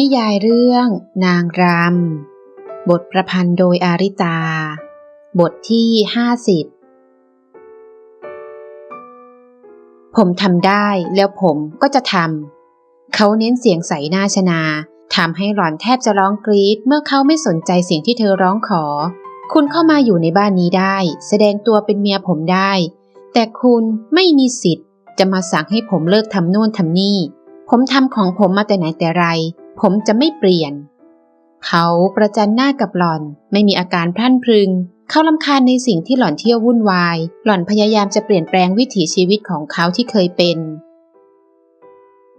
นิยายเรื่อง นางรำ บทประพันธ์โดยอาริตา บทที่ห้าสิบผมทำได้แล้วผมก็จะทำ เขาเน้นเสียงใสหน้าชนาทำให้หล่อนแทบจะร้องกรีดเมื่อเขาไม่สนใจเสียงที่เธอร้องขอ คุณเข้ามาอยู่ในบ้านนี้ได้ แสดงตัวเป็นเมียผมได้ แต่คุณไม่มีสิทธิ์ จะมาสั่งให้ผมเลิกทำโน่นทำนี่ ผมทำของผมมาแต่ไหนแต่ไร ผมจะไม่เปลี่ยน เขาประจันหน้ากับหล่อน ไม่มีอาการพลั่นพรึง เขาลำคาญในสิ่งที่หล่อนเที่ยววุ่นวาย หล่อนพยายามจะเปลี่ยนแปลงวิถีชีวิตของเขาที่เคยเป็น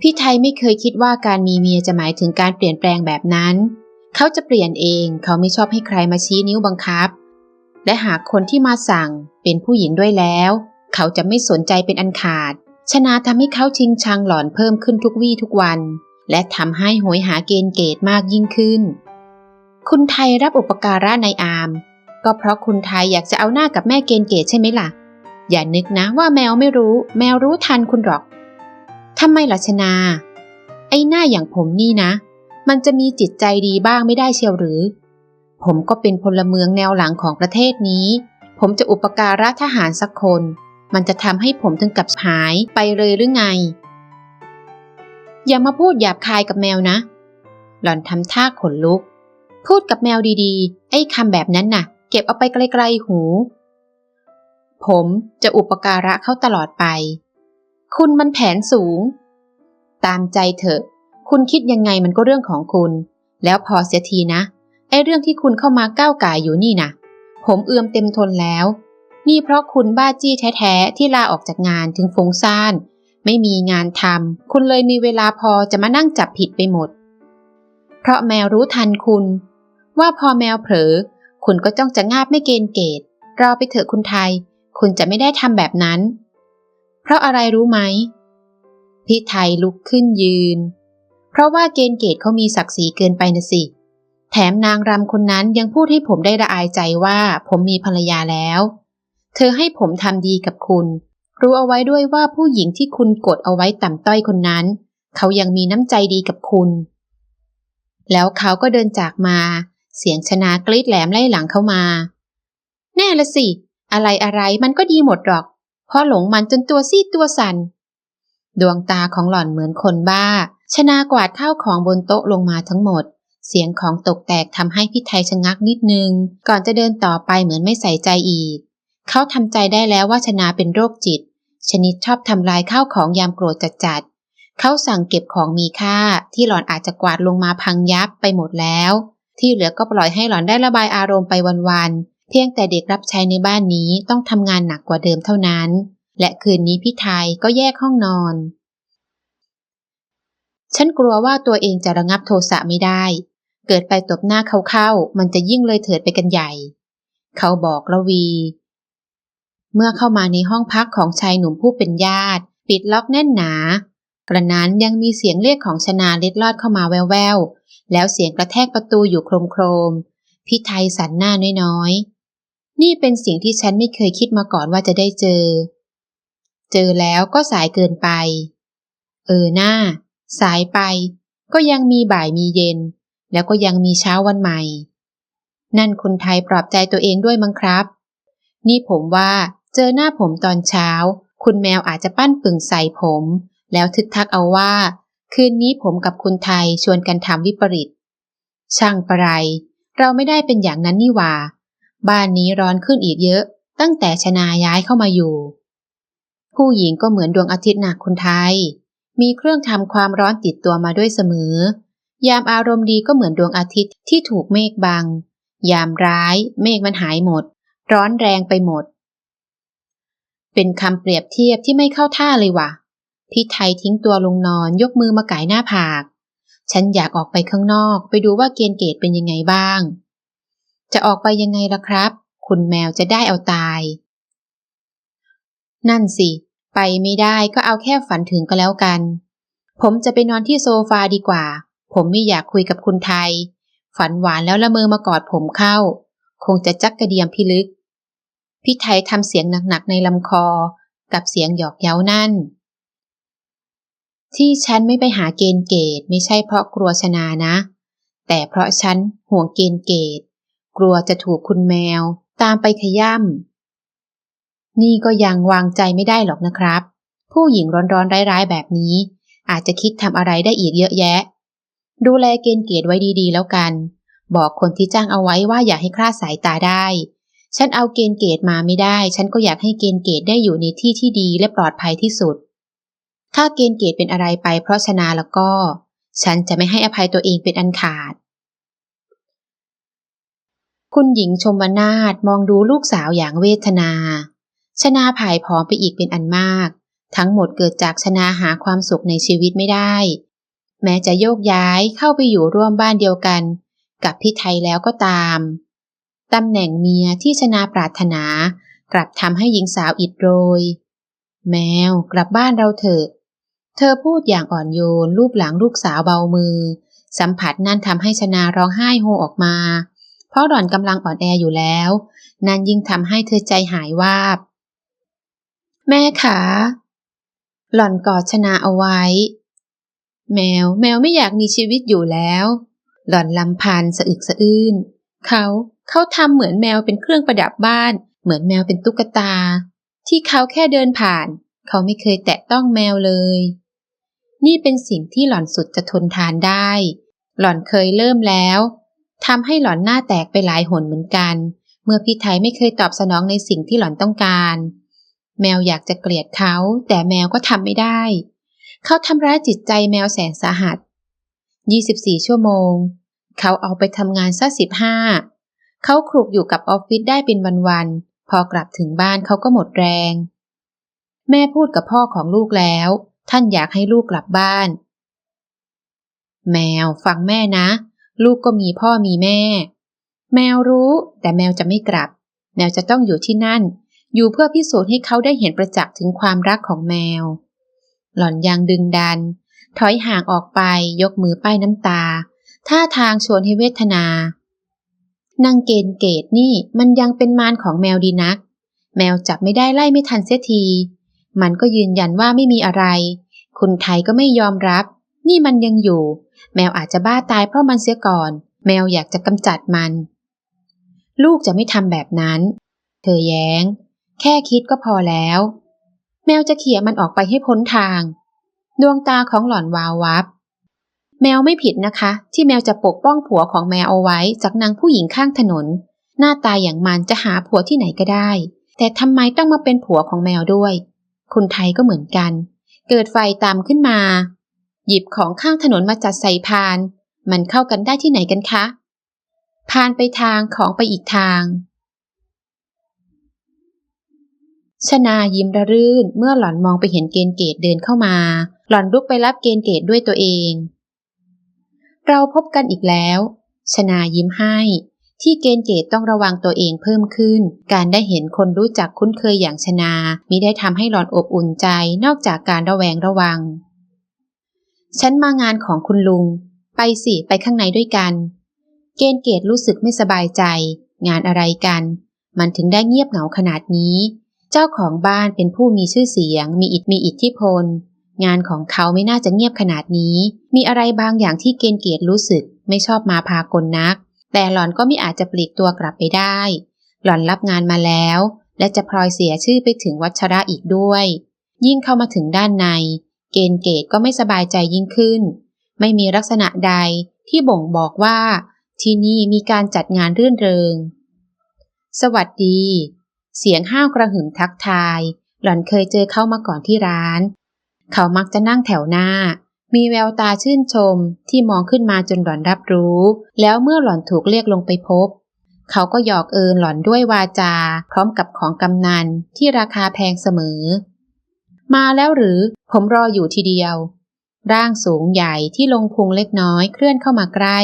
พี่ไทยไม่เคยคิดว่าการมีเมียจะหมายถึงการเปลี่ยนแปลงแบบนั้น เขาจะเปลี่ยนเอง เขาไม่ชอบให้ใครมาชี้นิ้วบังคับ และหากคนที่มาสั่งเป็นผู้หญิงด้วยแล้ว เขาจะไม่สนใจเป็นอันขาดชนะทำให้เขาชิงชังหลอนเพิ่มขึ้นทุกวี่ทุกวัน และทำให้โหยหาเกณฑ์เกตมากยิ่งขึ้น คุณไทยรับอุปการะในอาม ก็เพราะคุณไทยอยากจะเอาหน้ากับแม่เกณฑ์เกตใช่ไหมล่ะ อย่านึกนะว่าแมวไม่รู้ แมวรู้ทันคุณหรอกทำไมล่ะชนา ไอ้หน้าอย่างผมนี่นะ มันจะมีจิตใจดีบ้างไม่ได้เชียวหรือ ผมก็เป็นพลเมืองแนวหลังของประเทศนี้ ผมจะอุปการะทหารสักคน มันจะทำให้ผมถึงกับหายไปเลยหรือไง อย่ามาพูดหยาบคายกับแมวนะ หล่อนทำท่าขนลุก พูดกับแมวดีๆ ไอ้คำแบบนั้นน่ะ เก็บเอาไปไกลๆหู ผมจะอุปการะเขาตลอดไป คุณมันแผนสูง ตามใจเถอะ คุณคิดยังไงมันก็เรื่องของคุณ แล้วพอเสียทีนะ ไอ้เรื่องที่คุณเข้ามาก้าวก่ายอยู่นี่นะผมเอือมเต็มทนแล้ว นี่เพราะคุณบ้าจี้แท้ๆที่ลาออกจากงานถึงฟุ้งซ่าน ไม่มีงานทำคุณเลยมีเวลาพอจะมานั่งจับผิดไปหมด เพราะแมวรู้ทันคุณ ว่าพอแมวเผลอ คุณก็จ้องจะงาบไม่เกณฑ์เกตรอไปเถอะคุณไทย คุณจะไม่ได้ทำแบบนั้น เพราะอะไรรู้ไหม พี่ไทยลุกขึ้นยืน เพราะว่าเกณฑ์เกตเขามีศักดิ์ศรีเกินไปนะสิ แถมนางรำคนนั้นยังพูดให้ผมได้ละอายใจว่าผมมีภรรยาแล้ว เธอให้ผมทำดีกับคุณ รู้เอาไว้ด้วยว่าผู้หญิงที่คุณกดเอาไว้ต่ำต้อยคนนั้น เขายังมีน้ำใจดีกับคุณ แล้วเขาก็เดินจากมา เสียงชนากรีดแหลมไล่หลังเข้ามา แน่ละสิ อะไรอะไรมันก็ดีหมดหรอกเพราะหลงมันจนตัวซีดตัวสัน่น ดวงตาของหล่อนเหมือนคนบ้า ชนากวาดข้าวของบนโต๊ะลงมาทั้งหมด เสียงของตกแตกทำให้พี่ไทยชะงักนิดนึง ก่อนจะเดินต่อไปเหมือนไม่ใส่ใจอีก เขาทำใจได้แล้วว่าชนาเป็นโรคจิต ชนิดชอบทำลายข้าวของยามโกรธจัดๆเขาสั่งเก็บของมีค่าที่หล่อนอาจจะกวาดลงมาพังยับไปหมดแล้ว ที่เหลือก็ปล่อยให้หล่อนได้ระบายอารมณ์ไปวันๆเพียงแต่เด็กรับใช้ในบ้านนี้ต้องทำงานหนักกว่าเดิมเท่านั้น และคืนนี้พี่ไทยก็แยกห้องนอน ฉันกลัวว่าตัวเองจะระงับโทสะไม่ได้ เกิดไปตบหน้าเขาเข้ามันจะยิ่งเลยเถิดไปกันใหญ่ เขาบอกละวี เมื่อเข้ามาในห้องพักของชายหนุ่มผู้เป็นญาติ ปิดล็อกแน่นหนากระนั้นยังมีเสียงเรียกของชนาเล็ดลอดเข้ามาแววๆ แล้วเสียงกระแทกประตูอยู่โครมๆพี่ไทยสันหน้าน้อยๆ นี่เป็นสิ่งที่ฉันไม่เคยคิดมาก่อนว่าจะได้เจอ เจอแล้วก็สายเกินไป เออหน้า สายไป ก็ยังมีบ่ายมีเย็น แล้วก็ยังมีเช้าวันใหม่ นั่นคนไทยปลอบใจตัวเองด้วยมั้งครับ นี่ผมว่า เจอหน้าผมตอนเช้า คุณแมวอาจจะปั้นปึ่งใส่ผม แล้วทึกทักเอาว่า คืนนี้ผมกับคุณไทยชวนกันทำวิปริต ช่างประไร เราไม่ได้เป็นอย่างนั้นนี่หว่า บ้านนี้ร้อนขึ้นอีกเยอะ ตั้งแต่ชนาย้ายเข้ามาอยู่ ผู้หญิงก็เหมือนดวงอาทิตย์หนักคุณไทย มีเครื่องทำความร้อนติดตัวมาด้วยเสมอ ยามอารมณ์ดีก็เหมือนดวงอาทิตย์ที่ถูกเมฆบัง ยามร้าย เมฆมันหายหมด ร้อนแรงไปหมด เป็นคำเปรียบเทียบที่ไม่เข้าท่าเลยว่ะ พี่ไทยทิ้งตัวลงนอนยกมือมาไก่หน้าผาก ฉันอยากออกไปข้างนอกไปดูว่าเกณฑ์เกตเป็นยังไงบ้าง จะออกไปยังไงล่ะครับ คุณแมวจะได้เอาตาย นั่นสิ ไปไม่ได้ก็เอาแค่ฝันถึงก็แล้วกัน ผมจะไปนอนที่โซฟาดีกว่า ผมไม่อยากคุยกับคุณไทย ฝันหวานแล้วละเมอมากอดผมเข้า คงจะจักกระเดียมพิลึก พี่ไทยทำเสียงหนักๆในลำคอ กับเสียงหยอกเย้านั่น ที่ฉันไม่ไปหาเกณฑ์เกตไม่ใช่เพราะกลัวชนานะ แต่เพราะฉันห่วงเกณฑ์เกต กลัวจะถูกคุณแมว ตามไปขย่ำนี่ก็ยังวางใจไม่ได้หรอกนะครับ ผู้หญิงร้อนๆร้ายๆแบบนี้ อาจจะคิดทำอะไรได้อีกเยอะแยะ ดูแลเกณฑ์เกตไว้ดีๆแล้วกัน บอกคนที่จ้างเอาไว้ว่าอย่าให้คลาดสายตาได้ ฉันเอาเกณฑ์เกตมาไม่ได้ ฉันก็อยากให้เกณฑ์เกตได้อยู่ในที่ที่ดีและปลอดภัยที่สุด ถ้าเกณฑ์เกตเป็นอะไรไปเพราะชนะแล้วก็ ฉันจะไม่ให้อภัยตัวเองเป็นอันขาด คุณหญิงชมวนาถมองดูลูกสาวอย่างเวทนา ชนาผายผอมไปอีกเป็นอันมาก ทั้งหมดเกิดจากชนาหาความสุขในชีวิตไม่ได้ แม้จะโยกย้ายเข้าไปอยู่ร่วมบ้านเดียวกัน กับพี่ไทยแล้วก็ตาม ตำแหน่งเมียที่ชนาปรารถนา กลับทำให้หญิงสาวอิดโรย แมวกลับบ้านเราเถอะ เธอพูดอย่างอ่อนโยนรูปหลังลูกสาวเบามือ สัมผัสนั่นทำให้ชนาร้องไห้โฮออกมา เพราะหล่อนกำลังอ่อนแออยู่แล้ว นั่นยิ่งทำให้เธอใจหายวาบ แม่ขา หล่อนกอดชนาเอาไว้ แมวแมวไม่อยากมีชีวิตอยู่แล้ว หล่อนลำพันสะอึกสะอื้นเขา เขาทำเหมือนแมวเป็นเครื่องประดับบ้าน เหมือนแมวเป็นตุ๊กตา ที่เขาแค่เดินผ่าน เขาไม่เคยแตะต้องแมวเลย นี่เป็นสิ่งที่หล่อนสุดจะทนทานได้ หล่อนเคยเริ่มแล้วทำให้หล่อนหน้าแตกไปหลายหนเหมือนกัน เมื่อพี่ไทยไม่เคยตอบสนองในสิ่งที่หล่อนต้องการ แมวอยากจะเกลียดเขา แต่แมวก็ทำไม่ได้ เขาทำร้ายจิตใจแมวแสนสาหัส 24 ชั่วโมง เขาเอาไปทำงานสักสิบห้า เขาคลุกอยู่กับออฟฟิศได้เป็นวันๆ พอกลับถึงบ้านเขาก็หมดแรง แม่พูดกับพ่อของลูกแล้ว ท่านอยากให้ลูกกลับบ้าน แมวฟังแม่นะ ลูกก็มีพ่อมีแม่ แมวรู้ แต่แมวจะไม่กลับ แมวจะต้องอยู่ที่นั่น อยู่เพื่อพิสูจน์ให้เขาได้เห็นประจักษ์ถึงความรักของแมว หล่อนยังดึงดัน ถอยห่างออกไปยกมือป้ายน้ำตา ท่าทางชวนให้เวทนา นางเกณฑ์เกตนี่มันยังเป็นมารของแมวดีนัก แมวจับไม่ได้ไล่ไม่ทันเสียที มันก็ยืนยันว่าไม่มีอะไร คุณไทยก็ไม่ยอมรับ นี่มันยังอยู่ แมวอาจจะบ้าตายเพราะมันเสียก่อน แมวอยากจะกำจัดมัน ลูกจะไม่ทำแบบนั้น เธอแย้ง แค่คิดก็พอแล้ว แมวจะเขี่ยมันออกไปให้พ้นทาง ดวงตาของหล่อนวาววับ แมวไม่ผิดนะคะ ที่แมวจะปกป้องผัวของแมวเอาไว้จากนางผู้หญิงข้างถนน หน้าตาอย่างมันจะหาผัวที่ไหนก็ได้ แต่ทำไมต้องมาเป็นผัวของแมวด้วยคุณไทยก็เหมือนกัน เกิดไฟตามขึ้นมา หยิบของข้างถนนมาจัดใส่พาน มันเข้ากันได้ที่ไหนกันคะพานไปทางของไปอีกทางชนายิ้มระรื่นเมื่อหล่อนมองไปเห็นเกณฑ์เกตเดินเข้ามา หล่อนลุกไปรับเกณฑ์เกตด้วยตัวเอง เราพบกันอีกแล้ว ชนายิ้มให้ ที่เกณฑ์เกตต้องระวังตัวเองเพิ่มขึ้น การได้เห็นคนรู้จักคุ้นเคยอย่างชนามิได้ทำให้หลอนอบอุ่นใจนอกจากการระแวงระวัง ฉันมางานของคุณลุง ไปสิไปข้างในด้วยกัน เกณฑ์เกตรู้สึกไม่สบายใจ งานอะไรกัน มันถึงได้เงียบเหงาขนาดนี้ เจ้าของบ้านเป็นผู้มีชื่อเสียง มีอิทธิมีอิทธิพล งานของเขาไม่น่าจะเงียบขนาดนี้ มีอะไรบางอย่างที่เกณฑ์เกียรติรู้สึกไม่ชอบมาพากลนัก แต่หล่อนก็ไม่อาจจะปลีกตัวกลับไปได้ หล่อนรับงานมาแล้ว และจะพลอยเสียชื่อไปถึงวัชระอีกด้วย ยิ่งเข้ามาถึงด้านใน เกณฑ์เกตก็ไม่สบายใจยิ่งขึ้น ไม่มีลักษณะใดที่บ่งบอกว่า ที่นี่มีการจัดงานรื่นเริง สวัสดี เสียงห้าวกระหึ่มทักทาย หล่อนเคยเจอเข้ามาก่อนที่ร้าน เขามักจะนั่งแถวหน้า มีแววตาชื่นชมที่มองขึ้นมาจนหล่อนรับรู้ แล้วเมื่อหล่อนถูกเรียกลงไปพบ เขาก็หยอกเอินหล่อนด้วยวาจา พร้อมกับของกำนันที่ราคาแพงเสมอ มาแล้วหรือผมรออยู่ทีเดียว ร่างสูงใหญ่ที่ลงพุงเล็กน้อยเคลื่อนเข้ามาใกล้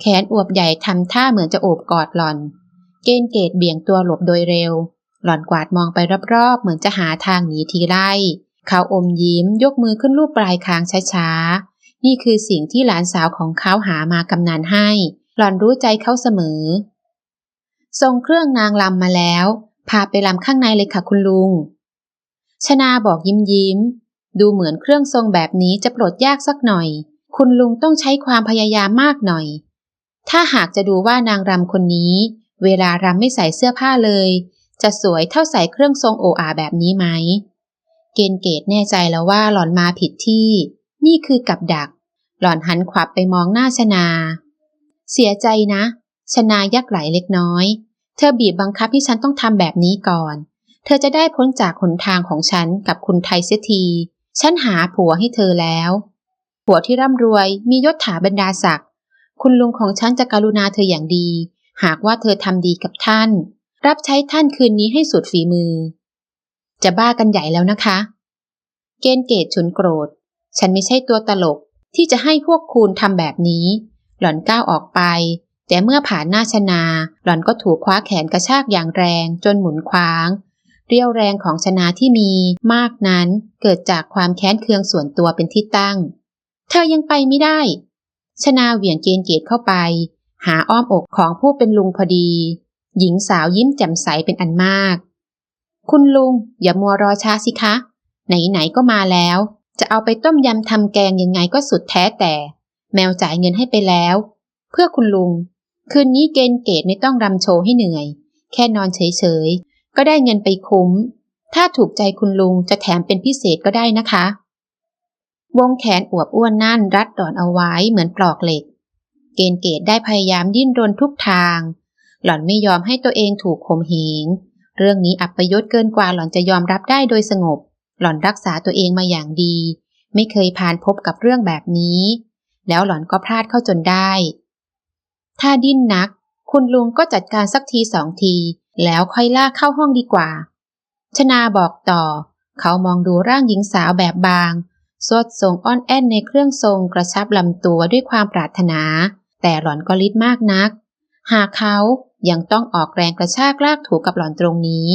แขนอวบใหญ่ทำท่าเหมือนจะโอบกอดหล่อน เกณฑ์เกตเบี่ยงตัวหลบโดยเร็ว หล่อนกวาดมองไปรอบๆเหมือนจะหาทางหนีทีไล่ เขาอมยิ้มยกมือขึ้นลูบปลายคางช้าๆ นี่คือสิ่งที่หลานสาวของเขาหามากำนันให้ หล่อนรู้ใจเขาเสมอทรงเครื่องนางลำมาแล้ว พาไปลำข้างในเลยค่ะคุณลุง ชนาบอกยิ้มยิ้ม ดูเหมือนเครื่องทรงแบบนี้จะปลดยากสักหน่อย คุณลุงต้องใช้ความพยายามมากหน่อย ถ้าหากจะดูว่านางรำคนนี้ เวลารำไม่ใส่เสื้อผ้าเลย จะสวยเท่าใส่เครื่องทรงโออาแบบนี้ไหม เกณฑ์เกตแน่ใจแล้วว่าหล่อนมาผิดที่ นี่คือกับดัก หล่อนหันขวับไปมองหน้าชนา เสียใจนะ ชนายักไหลเล็กน้อย เธอบีบบังคับให้ฉันต้องทำแบบนี้ก่อน เธอจะได้พ้นจากหนทางของฉันกับคุณไทยเสียที ฉันหาผัวให้เธอแล้ว ผัวที่ร่ำรวยมียศถาบรรดาศักดิ์ คุณลุงของฉันจะการุณาเธออย่างดี หากว่าเธอทำดีกับท่าน รับใช้ท่านคืนนี้ให้สุดฝีมือ จะบ้ากันใหญ่แล้วนะคะ เกณฑ์เกตฉุนโกรธ ฉันไม่ใช่ตัวตลกที่จะให้พวกคุณทำแบบนี้ หล่อนก้าวออกไป แต่เมื่อผ่านหน้าชนา หล่อนก็ถูกคว้าแขนกระชากอย่างแรงจนหมุนคว้าง เรียวแรงของชนาที่มีมากนั้นเกิดจากความแค้นเคืองส่วนตัวเป็นที่ตั้ง เธอยังไปไม่ได้ ชนาเหวี่ยงเกณฑ์เกตเข้าไป หาอ้อมอกของผู้เป็นลุงพอดี หญิงสาวยิ้มแจ่มใสเป็นอันมาก คุณลุงอย่ามัวรอช้าสิคะ ไหนๆก็มาแล้ว จะเอาไปต้มยำทำแกงยังไงก็สุดแท้แต่ แมวจ่ายเงินให้ไปแล้ว เพื่อคุณลุง คืนนี้เกณฑ์เกตไม่ต้องรำโชว์ให้เหนื่อย แค่นอนเฉยๆ ก็ได้เงินไปคุ้ม ถ้าถูกใจคุณลุงจะแถมเป็นพิเศษก็ได้นะคะ วงแขนอวบอ้วนนั่นรัดดอนเอาไว้เหมือนปลอกเหล็ก เกณฑ์เกตได้พยายามดิ้นรนทุกทาง หล่อนไม่ยอมให้ตัวเองถูกข่มเหง เรื่องนี้อับประยศเกินกว่าหล่อนจะยอมรับได้โดยสงบ หล่อนรักษาตัวเองมาอย่างดี ไม่เคยผ่านพบกับเรื่องแบบนี้ แล้วหล่อนก็พลาดเข้าจนได้ ถ้าดิ้นนัก คุณลุงก็จัดการสักทีสองที แล้วค่อยลากเข้าห้องดีกว่า ชนาบอกต่อ เขามองดูร่างหญิงสาวแบบบางสวดทรงอ้อนแอนในเครื่องทรงกระชับลำตัวด้วยความปรารถนา แต่หล่อนก็ลิดมากนัก หากเขา ยังต้องออกแรงกระชากลากถูกับหล่อนตรงนี้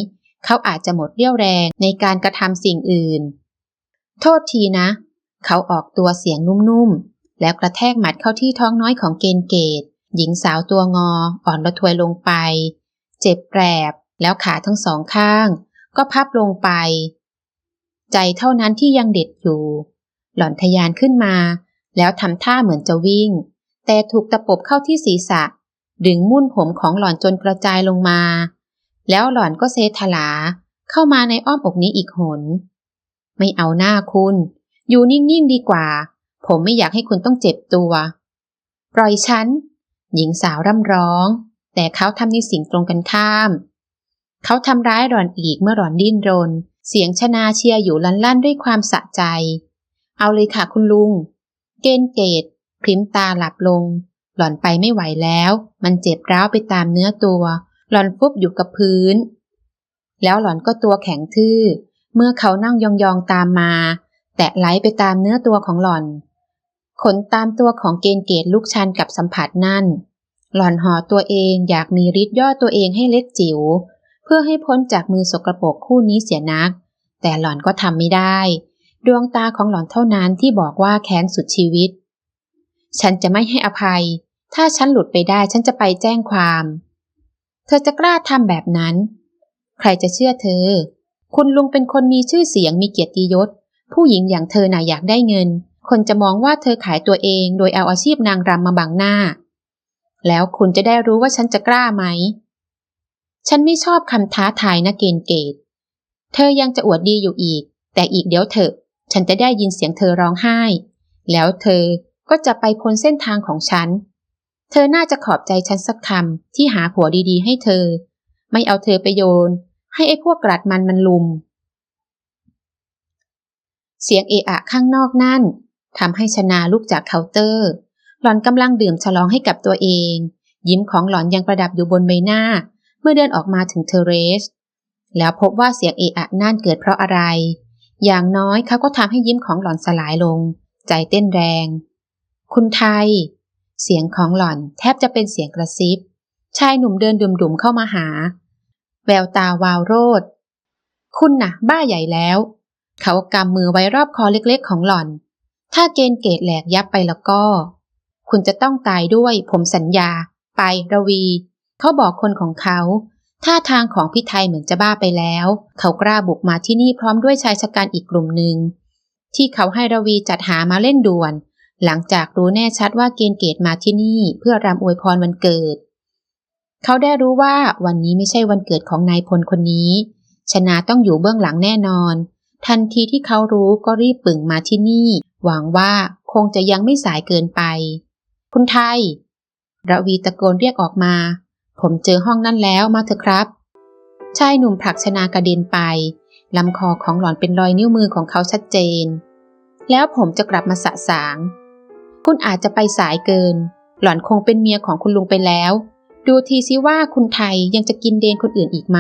เขาอาจจะหมดเรี่ยวแรงในการกระทำสิ่งอื่น โทษทีนะ เขาออกตัวเสียงนุ่มๆ แล้วกระแทกหมัดเข้าที่ท้องน้อยของเกณฑ์เกต หญิงสาวตัวงอ อ่อนระทวยลงไป เจ็บแปรบ แล้วขาทั้งสองข้าง ก็พับลงไป ใจเท่านั้นที่ยังเด็ดอยู่ หล่อนทยานขึ้นมา แล้วทำท่าเหมือนจะวิ่ง แต่ถูกตะปบเข้าที่ศีรษะ ดึงมุ่นผมของหล่อนจนกระจายลงมา แล้วหล่อนก็เซทลาเข้ามาในอ้อมอกนี้อีกหน ไม่เอาหน้าคุณ อยู่นิ่งๆดีกว่า ผมไม่อยากให้คุณต้องเจ็บตัว ปล่อยฉัน หญิงสาวร่ำร้อง แต่เขาทำในสิ่งตรงกันข้าม เขาทำร้ายหล่อนอีกเมื่อหล่อนดิ้นรน เสียงชนาเชียร์อยู่ลั่นลั่นด้วยความสะใจ เอาเลยค่ะคุณลุง เกณฑ์เกตพริมตาหลับลง หล่อนไปไม่ไหวแล้ว มันเจ็บร้าวไปตามเนื้อตัว หล่อนฟุบอยู่กับพื้น แล้วหล่อนก็ตัวแข็งทื่อ เมื่อเขานั่งยองๆตามมา แตะไหลไปตามเนื้อตัวของหล่อน ขนตามตัวของเกณฑ์เกตลูกชันกับสัมผัสนั่น หล่อนห่อตัวเองอยากมีฤทธิ์ย่อตัวเองให้เล็กจิ๋ว เพื่อให้พ้นจากมือสกรปรกคู่นี้เสียนัก แต่หล่อนก็ทำไม่ได้ ดวงตาของหล่อนเท่านั้นที่บอกว่าแค้นสุดชีวิต ฉันจะไม่ให้อภัย ถ้าฉันหลุดไปได้ฉันจะไปแจ้งความ เธอจะกล้าทำแบบนั้น ใครจะเชื่อเธอ คุณลุงเป็นคนมีชื่อเสียงมีเกียรติยศ ผู้หญิงอย่างเธอน่ะอยากได้เงิน คนจะมองว่าเธอขายตัวเองโดยเอาอาชีพนางรำมาบังหน้า แล้วคุณจะได้รู้ว่าฉันจะกล้าไหม ฉันไม่ชอบคำท้าทายนะเกณฑ์เกต เธอยังจะอวดดีอยู่อีก แต่อีกเดี๋ยวเถอะ ฉันจะได้ยินเสียงเธอร้องไห้ แล้วเธอ ก็จะไปพ้นเส้นทางของฉัน เธอน่าจะขอบใจฉันสักคำที่หาผัวดีๆ ให้เธอ ไม่เอาเธอไปโยน ให้ไอ้พวกกรัดมันมันลุม เสียงเอะอะข้างนอกนั่นทำให้ชนาลุกจากเคาน์เตอร์ หล่อนกำลังดื่มฉลองให้กับตัวเอง ยิ้มของหล่อนยังประดับอยู่บนใบหน้า เมื่อเดินออกมาถึงเทเรส แล้วพบว่าเสียงเอะอะนั่นเกิดเพราะอะไร อย่างน้อยเขาก็ทำให้ยิ้มของหล่อนสลายลง ใจเต้นแรง คุณไทย เสียงของหล่อนแทบจะเป็นเสียงกระซิบ ชายหนุ่มเดินดุมๆเข้ามาหา แววตาวาวโรด คุณน่ะ บ้าใหญ่แล้ว เขากำมือไว้รอบคอเล็กๆ ของหล่อน ถ้าเกณฑ์เกตแหลกยับไปแล้วก็ คุณจะต้องตายด้วย ผมสัญญา ไประวี เขาบอกคนของเขาท่าทางของพี่ไทยเหมือนจะบ้าไปแล้ว เขากล้าบุกมาที่นี่พร้อมด้วยชายชะกันอีกกลุ่มหนึ่งที่เขาให้ระวีจัดหามาเล่นด่วน หลังจากรู้แน่ชัดว่าเกณฑ์เกตมาที่นี่เพื่อรำอวยพรวันเกิด เขาได้รู้ว่าวันนี้ไม่ใช่วันเกิดของนายพลคนนี้ ชนาต้องอยู่เบื้องหลังแน่นอน ทันทีที่เขารู้ก็รีบปึ่งมาที่นี่ หวังว่าคงจะยังไม่สายเกินไป คุณไทยระวีตะโกนเรียกออกมา ผมเจอห้องนั่นแล้วมาเถอะครับ ชายหนุ่มผลักชนากระเด็นไปลำคอของหล่อนเป็นรอยนิ้วมือของเขาชัดเจน แล้วผมจะกลับมาสะสาง คุณอาจจะไปสายเกิน หล่อนคงเป็นเมียของคุณลุงไปแล้ว ดูทีซิว่าคุณไทยยังจะกินเดนคนอื่นอีกไหม